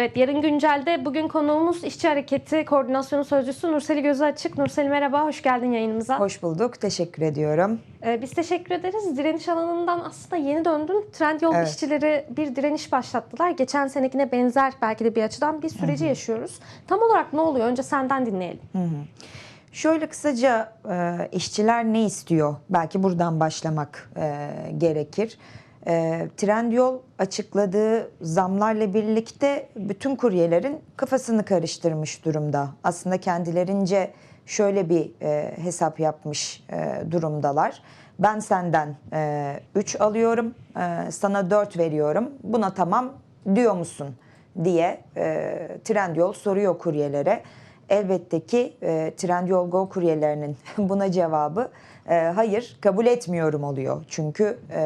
Evet, yarın güncelde bugün konuğumuz İşçi Hareketi Koordinasyonu Sözcüsü Nurseli Gözü Açık. Nurseli merhaba, hoş geldin yayınımıza. Hoş bulduk. Teşekkür ediyorum. Ee, biz teşekkür ederiz. Direniş alanından aslında yeni döndün. Trendyol Evet. işçileri bir direniş başlattılar. Geçen senekine benzer belki de bir açıdan bir süreci yaşıyoruz. Tam olarak ne oluyor? Önce senden dinleyelim. Şöyle kısaca e, işçiler ne istiyor? Belki buradan başlamak e, gerekir. E, Trendyol açıkladığı zamlarla birlikte bütün kuryelerin kafasını karıştırmış durumda. Aslında kendilerince şöyle bir e, hesap yapmış e, durumdalar. Ben senden 3 alıyorum, e, sana 4 veriyorum. Buna tamam diyor musun diye e, Trendyol soruyor kuryelere. Elbette ki e, Trendyol Go kuryelerinin buna cevabı e, hayır kabul etmiyorum oluyor. Çünkü e,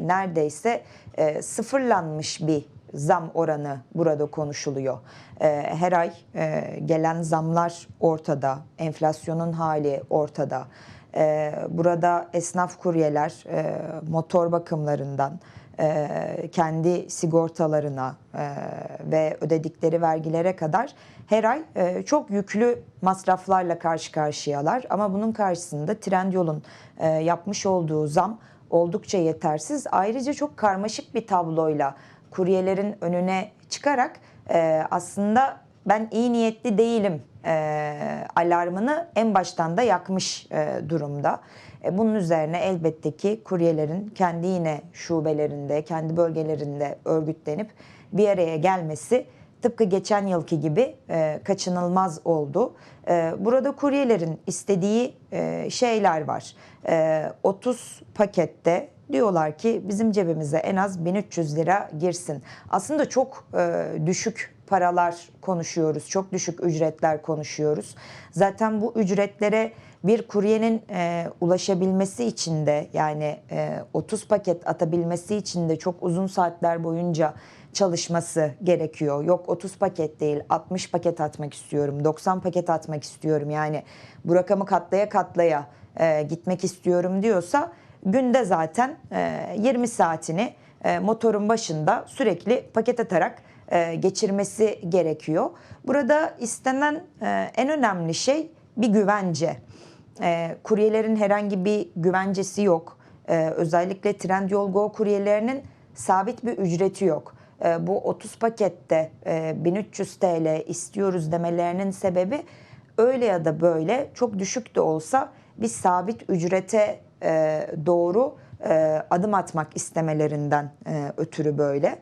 neredeyse e, sıfırlanmış bir zam oranı burada konuşuluyor. E, her ay e, gelen zamlar ortada, enflasyonun hali ortada. E, burada esnaf kuryeler e, motor bakımlarından, kendi sigortalarına e, ve ödedikleri vergilere kadar her ay e, çok yüklü masraflarla karşı karşıyalar. Ama bunun karşısında Trendyol'un e, yapmış olduğu zam oldukça yetersiz. Ayrıca çok karmaşık bir tabloyla kuryelerin önüne çıkarak e, aslında ben iyi niyetli değilim e, alarmını en baştan da yakmış e, durumda. E, bunun üzerine elbette ki kuryelerin kendi yine şubelerinde, kendi bölgelerinde örgütlenip bir araya gelmesi tıpkı geçen yılki gibi e, kaçınılmaz oldu. E, burada kuryelerin istediği şeyler var. E, 30 pakette diyorlar ki bizim cebimize en az 1300 lira girsin. Aslında çok düşük paralar konuşuyoruz. Çok düşük ücretler konuşuyoruz. Zaten bu ücretlere bir kuryenin e, ulaşabilmesi için de yani e, 30 paket atabilmesi için de çok uzun saatler boyunca çalışması gerekiyor. Yok 30 paket değil 60 paket atmak istiyorum 90 paket atmak istiyorum yani bu rakamı katlaya katlaya e, gitmek istiyorum diyorsa günde zaten e, 20 saatini e, motorun başında sürekli paket atarak e, geçirmesi gerekiyor. Burada istenen e, en önemli şey bir güvence. E, kuryelerin herhangi bir güvencesi yok. E, özellikle Trendyol Go kuryelerinin sabit bir ücreti yok. E, bu 30 pakette e, 1300 TL istiyoruz demelerinin sebebi öyle ya da böyle çok düşük de olsa bir sabit ücrete e, doğru e, adım atmak istemelerinden e, ötürü böyle.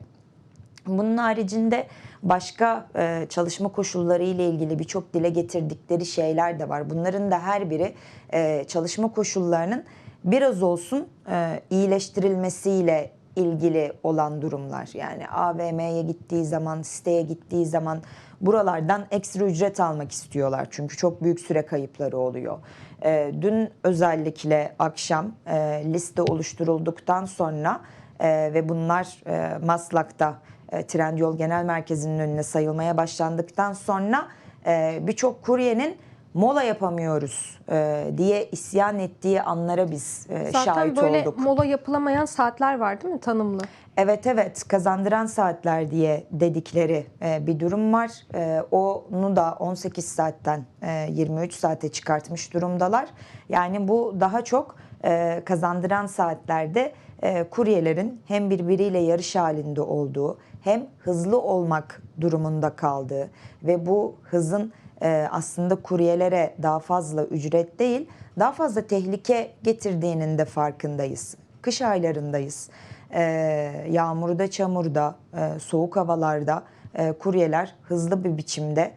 Bunun haricinde başka e, çalışma koşulları ile ilgili birçok dile getirdikleri şeyler de var. Bunların da her biri e, çalışma koşullarının biraz olsun e, iyileştirilmesiyle ilgili olan durumlar. Yani AVM'ye gittiği zaman, siteye gittiği zaman buralardan ekstra ücret almak istiyorlar. Çünkü çok büyük süre kayıpları oluyor. E, dün özellikle akşam e, liste oluşturulduktan sonra e, ve bunlar e, Maslak'ta e, Trendyol Genel Merkezi'nin önüne sayılmaya başlandıktan sonra e, birçok kuryenin mola yapamıyoruz e, diye isyan ettiği anlara biz e, Zaten şahit böyle olduk. mola yapılamayan saatler var değil mi tanımlı? Evet evet kazandıran saatler diye dedikleri e, bir durum var. E, onu da 18 saatten e, 23 saate çıkartmış durumdalar. Yani bu daha çok e, kazandıran saatlerde e, kuryelerin hem birbiriyle yarış halinde olduğu hem hızlı olmak durumunda kaldığı ve bu hızın e, aslında kuryelere daha fazla ücret değil daha fazla tehlike getirdiğinin de farkındayız. Kış aylarındayız e, yağmurda, çamurda, e, soğuk havalarda kuryeler hızlı bir biçimde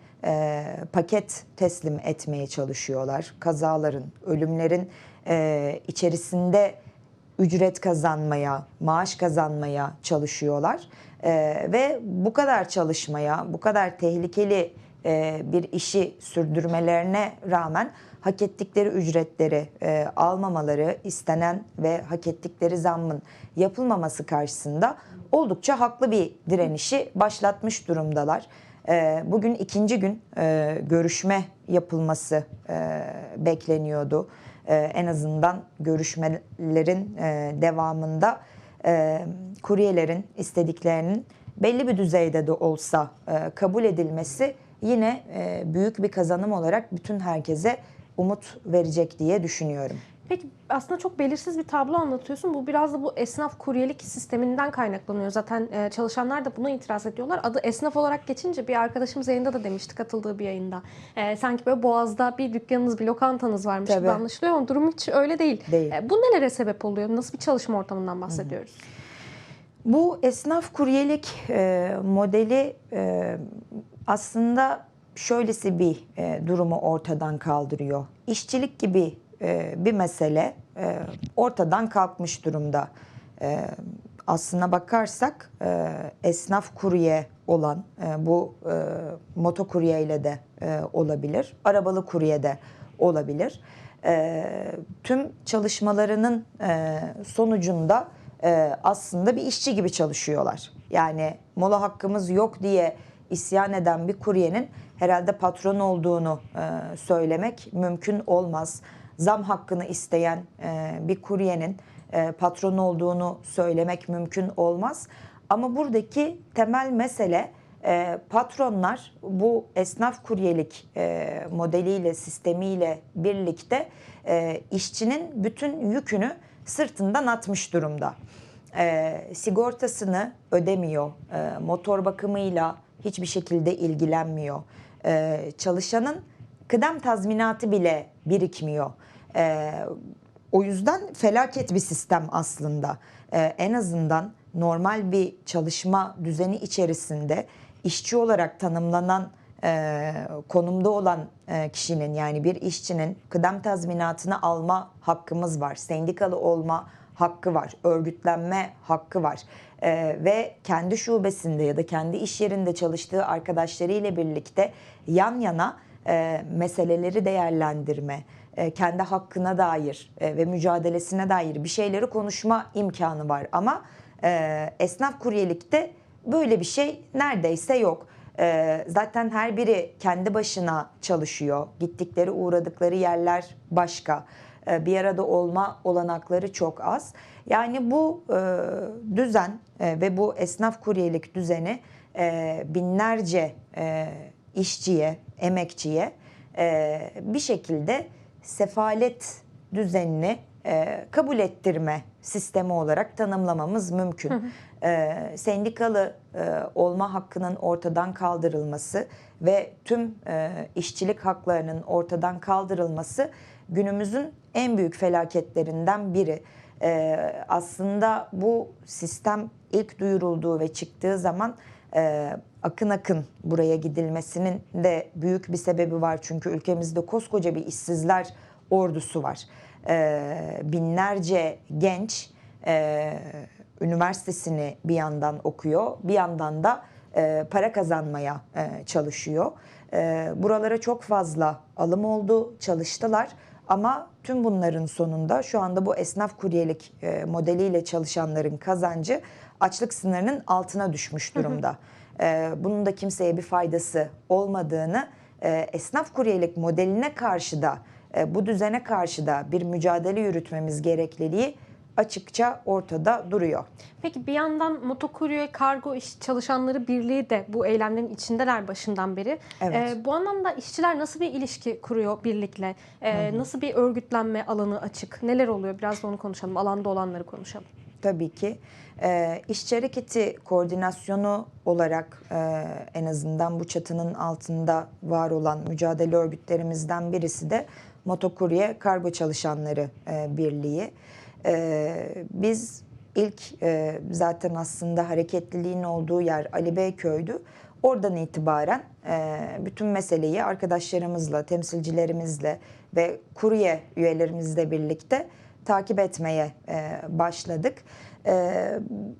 paket teslim etmeye çalışıyorlar. Kazaların, ölümlerin e, içerisinde ücret kazanmaya, maaş kazanmaya çalışıyorlar. E, ve bu kadar çalışmaya, bu kadar tehlikeli e, bir işi sürdürmelerine rağmen hak ettikleri ücretleri e, almamaları, istenen ve hak ettikleri zammın yapılmaması karşısında oldukça haklı bir direnişi başlatmış durumdalar. E, bugün ikinci gün e, görüşme yapılması e, bekleniyordu. E, en azından görüşmelerin e, devamında e, kuryelerin istediklerinin belli bir düzeyde de olsa e, kabul edilmesi yine e, büyük bir kazanım olarak bütün herkese umut verecek diye düşünüyorum. Peki aslında çok belirsiz bir tablo anlatıyorsun. Bu biraz da bu esnaf kuryelik sisteminden kaynaklanıyor. Zaten e, çalışanlar da buna itiraz ediyorlar. Adı esnaf olarak geçince bir arkadaşımız yayında da demişti katıldığı bir yayında. E, sanki böyle Boğaz'da bir dükkanınız, bir lokantanız varmış gibi Tabii. anlaşılıyor ama durum hiç öyle değil. Değil. E, bu nelere sebep oluyor? Nasıl bir çalışma ortamından bahsediyoruz? Bu esnaf kuryelik e, modeli e, aslında şöylesi bir e, durumu ortadan kaldırıyor. İşçilik gibi e, bir mesele e, ortadan kalkmış durumda. E, aslına bakarsak esnaf kurye olan bu e, motokurye ile de olabilir, arabalı kurye de olabilir. Tüm çalışmalarının sonucunda aslında bir işçi gibi çalışıyorlar. Yani mola hakkımız yok diye isyan eden bir kuryenin herhalde patron olduğunu söylemek mümkün olmaz. Zam hakkını isteyen e, bir kuryenin e, patron olduğunu söylemek mümkün olmaz. Ama buradaki temel mesele e, patronlar bu esnaf kuryelik e, modeliyle, sistemiyle birlikte e, işçinin bütün yükünü sırtından atmış durumda. E, sigortasını ödemiyor, e, motor bakımıyla hiçbir şekilde ilgilenmiyor. E, çalışanın kıdem tazminatı bile birikmiyor. E, o yüzden felaket bir sistem aslında. Ee, en azından normal bir çalışma düzeni içerisinde işçi olarak tanımlanan e, konumda olan e, kişinin yani bir işçinin kıdem tazminatını alma hakkımız var. Sendikalı olma hakkı var. Örgütlenme hakkı var. Ee, ve kendi şubesinde ya da kendi iş yerinde çalıştığı arkadaşlarıyla birlikte yan yana e, meseleleri değerlendirme, e, kendi hakkına dair e, ve mücadelesine dair bir şeyleri konuşma imkanı var. Ama e, esnaf kuryelikte böyle bir şey neredeyse yok. E, zaten her biri kendi başına çalışıyor. Gittikleri uğradıkları yerler başka. E, bir arada olma olanakları çok az. Yani bu e, düzen e, ve bu esnaf kuryelik düzeni e, binlerce e, işçiye, emekçiye e, bir şekilde sefalet düzenini e, kabul ettirme sistemi olarak tanımlamamız mümkün. E, sendikalı e, olma hakkının ortadan kaldırılması ve tüm e, işçilik haklarının ortadan kaldırılması günümüzün en büyük felaketlerinden biri. E, aslında bu sistem ilk duyurulduğu ve çıktığı zaman e, akın akın buraya gidilmesinin de büyük bir sebebi var. Çünkü ülkemizde koskoca bir işsizler ordusu var. E, binlerce genç e, üniversitesini bir yandan okuyor, bir yandan da e, para kazanmaya e, çalışıyor. E, buralara çok fazla alım oldu, çalıştılar. Ama tüm bunların sonunda şu anda bu esnaf kuryelik e, modeliyle çalışanların kazancı açlık sınırının altına düşmüş durumda. E, bunun da kimseye bir faydası olmadığını e, esnaf kuryelik modeline karşı da e, bu düzene karşı da bir mücadele yürütmemiz gerekliliği açıkça ortada duruyor. Peki bir yandan motokurye kargo iş çalışanları birliği de bu eylemlerin içindeler başından beri. Evet. Ee, bu anlamda işçiler nasıl bir ilişki kuruyor birlikle? Ee, nasıl bir örgütlenme alanı açık? Neler oluyor? Biraz da onu konuşalım. Alanda olanları konuşalım. Tabii ki. E, işçi hareketi koordinasyonu olarak e, en azından bu çatının altında var olan mücadele örgütlerimizden birisi de Motokurye Kargo Çalışanları e, Birliği. E, biz ilk e, zaten aslında hareketliliğin olduğu yer Ali Beyköy'dü. Oradan itibaren e, bütün meseleyi arkadaşlarımızla, temsilcilerimizle ve kurye üyelerimizle birlikte takip etmeye e, başladık. E,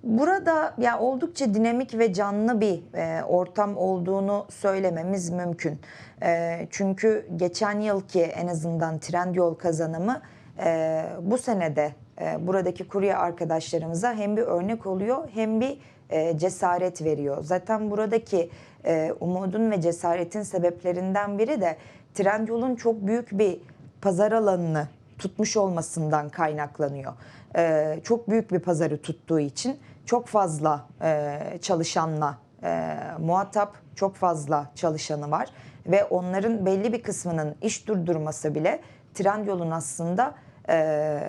burada ya oldukça dinamik ve canlı bir e, ortam olduğunu söylememiz mümkün. E, çünkü geçen yılki en azından Trendyol kazanımı e, bu senede e, buradaki kurye arkadaşlarımıza hem bir örnek oluyor hem bir e, cesaret veriyor. Zaten buradaki e, umudun ve cesaretin sebeplerinden biri de Trendyol'un çok büyük bir pazar alanını tutmuş olmasından kaynaklanıyor. Ee, çok büyük bir pazarı tuttuğu için çok fazla e, çalışanla e, muhatap, çok fazla çalışanı var ve onların belli bir kısmının iş durdurması bile Trendyol'un aslında e,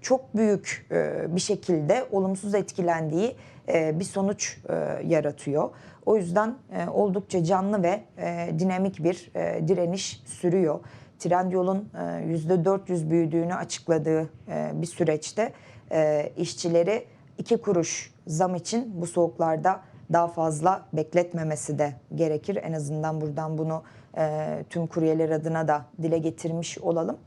çok büyük e, bir şekilde olumsuz etkilendiği e, bir sonuç e, yaratıyor. O yüzden e, oldukça canlı ve e, dinamik bir e, direniş sürüyor. Trendyol'un e, %400 büyüdüğünü açıkladığı e, bir süreçte e, işçileri iki kuruş zam için bu soğuklarda daha fazla bekletmemesi de gerekir. En azından buradan bunu e, tüm kuryeler adına da dile getirmiş olalım.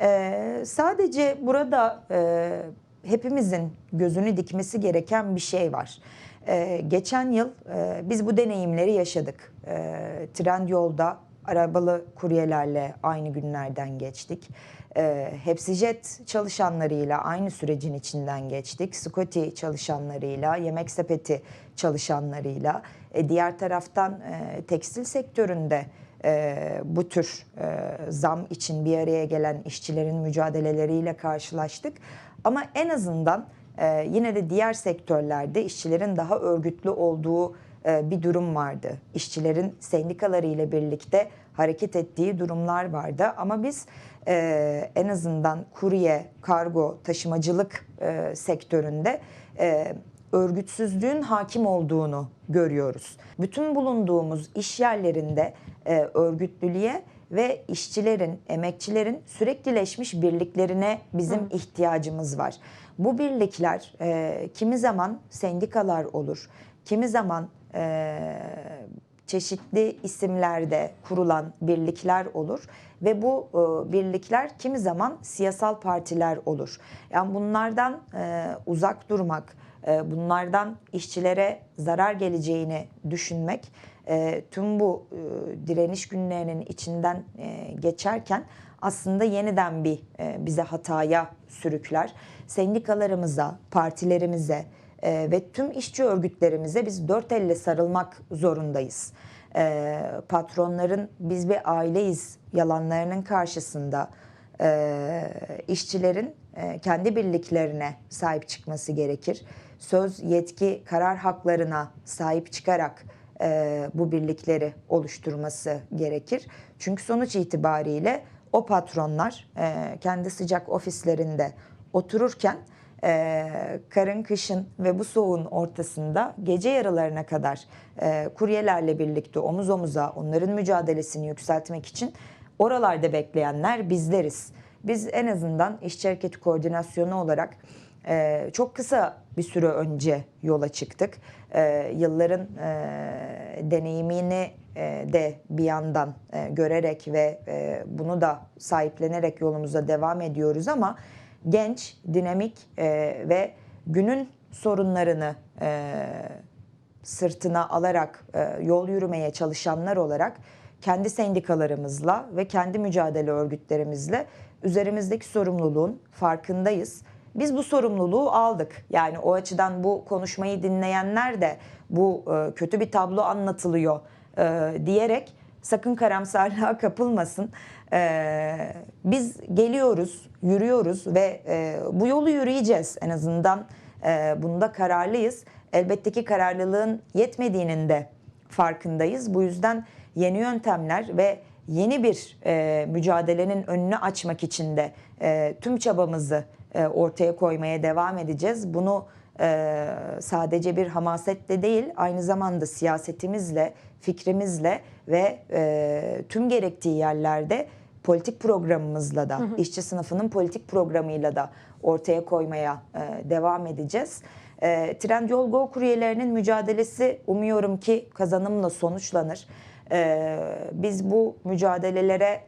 E, sadece burada e, hepimizin gözünü dikmesi gereken bir şey var. E, geçen yıl e, biz bu deneyimleri yaşadık. E, Trendyol'da arabalı kuryelerle aynı günlerden geçtik. E, Hepsijet çalışanlarıyla aynı sürecin içinden geçtik. Scotty çalışanlarıyla, Yemek Sepeti çalışanlarıyla, e, diğer taraftan e, tekstil sektöründe e, bu tür e, zam için bir araya gelen işçilerin mücadeleleriyle karşılaştık. Ama en azından e, yine de diğer sektörlerde işçilerin daha örgütlü olduğu bir durum vardı. İşçilerin sendikaları ile birlikte hareket ettiği durumlar vardı. Ama biz e, en azından kurye, kargo, taşımacılık e, sektöründe e, örgütsüzlüğün hakim olduğunu görüyoruz. Bütün bulunduğumuz iş yerlerinde e, örgütlülüğe ve işçilerin, emekçilerin süreklileşmiş birliklerine bizim ihtiyacımız var. Bu birlikler e, kimi zaman sendikalar olur, kimi zaman e, çeşitli isimlerde kurulan birlikler olur ve bu e, birlikler kimi zaman siyasal partiler olur. Yani bunlardan e, uzak durmak, e, bunlardan işçilere zarar geleceğini düşünmek e, tüm bu e, direniş günlerinin içinden e, geçerken aslında yeniden bir e, bize hataya sürükler. Sendikalarımıza, partilerimize e, ve tüm işçi örgütlerimize biz dört elle sarılmak zorundayız. E, patronların biz bir aileyiz yalanlarının karşısında e, işçilerin e, kendi birliklerine sahip çıkması gerekir. Söz, yetki, karar haklarına sahip çıkarak e, bu birlikleri oluşturması gerekir. Çünkü sonuç itibariyle o patronlar e, kendi sıcak ofislerinde otururken e, karın, kışın ve bu soğuğun ortasında gece yarılarına kadar e, kuryelerle birlikte omuz omuza onların mücadelesini yükseltmek için oralarda bekleyenler bizleriz. Biz en azından işçi hareketi koordinasyonu olarak e, çok kısa bir süre önce yola çıktık. E, yılların e, deneyimini e, de bir yandan e, görerek ve e, bunu da sahiplenerek yolumuza devam ediyoruz ama genç, dinamik e, ve günün sorunlarını e, sırtına alarak e, yol yürümeye çalışanlar olarak kendi sendikalarımızla ve kendi mücadele örgütlerimizle üzerimizdeki sorumluluğun farkındayız. Biz bu sorumluluğu aldık. Yani o açıdan bu konuşmayı dinleyenler de bu e, kötü bir tablo anlatılıyor e, diyerek sakın karamsarlığa kapılmasın. E, biz geliyoruz, yürüyoruz ve e, bu yolu yürüyeceğiz. En azından e, bunda kararlıyız. Elbette ki kararlılığın yetmediğinin de farkındayız. Bu yüzden yeni yöntemler ve yeni bir e, mücadelenin önünü açmak için de e, tüm çabamızı e, ortaya koymaya devam edeceğiz. Bunu e, sadece bir hamasetle değil, aynı zamanda siyasetimizle, fikrimizle ve e, tüm gerektiği yerlerde politik programımızla da, işçi sınıfının politik programıyla da ortaya koymaya e, devam edeceğiz. E, Trendyol Go kuryelerinin mücadelesi umuyorum ki kazanımla sonuçlanır. E, biz bu mücadelelere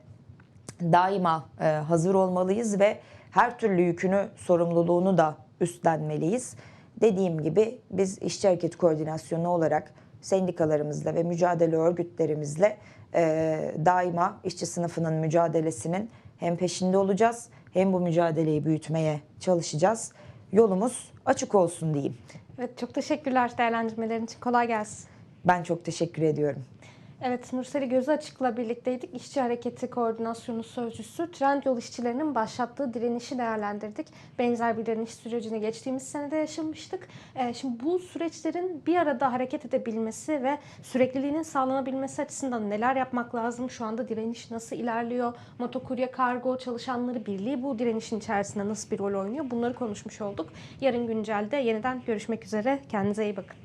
daima e, hazır olmalıyız ve her türlü yükünü, sorumluluğunu da üstlenmeliyiz. Dediğim gibi biz işçi hareket koordinasyonu olarak sendikalarımızla ve mücadele örgütlerimizle e, daima işçi sınıfının mücadelesinin hem peşinde olacağız hem bu mücadeleyi büyütmeye çalışacağız. Yolumuz açık olsun diyeyim. Evet çok teşekkürler değerlendirmelerin için. Kolay gelsin. Ben çok teşekkür ediyorum. Evet, Nurseli Gözü Açık'la birlikteydik. İşçi Hareketi Koordinasyonu Sözcüsü Trendyol işçilerinin başlattığı direnişi değerlendirdik. Benzer bir direniş sürecini geçtiğimiz senede yaşamıştık. Ee, şimdi bu süreçlerin bir arada hareket edebilmesi ve sürekliliğinin sağlanabilmesi açısından neler yapmak lazım? Şu anda direniş nasıl ilerliyor? Motokurye Kargo çalışanları birliği bu direnişin içerisinde nasıl bir rol oynuyor? Bunları konuşmuş olduk. Yarın güncelde yeniden görüşmek üzere. Kendinize iyi bakın.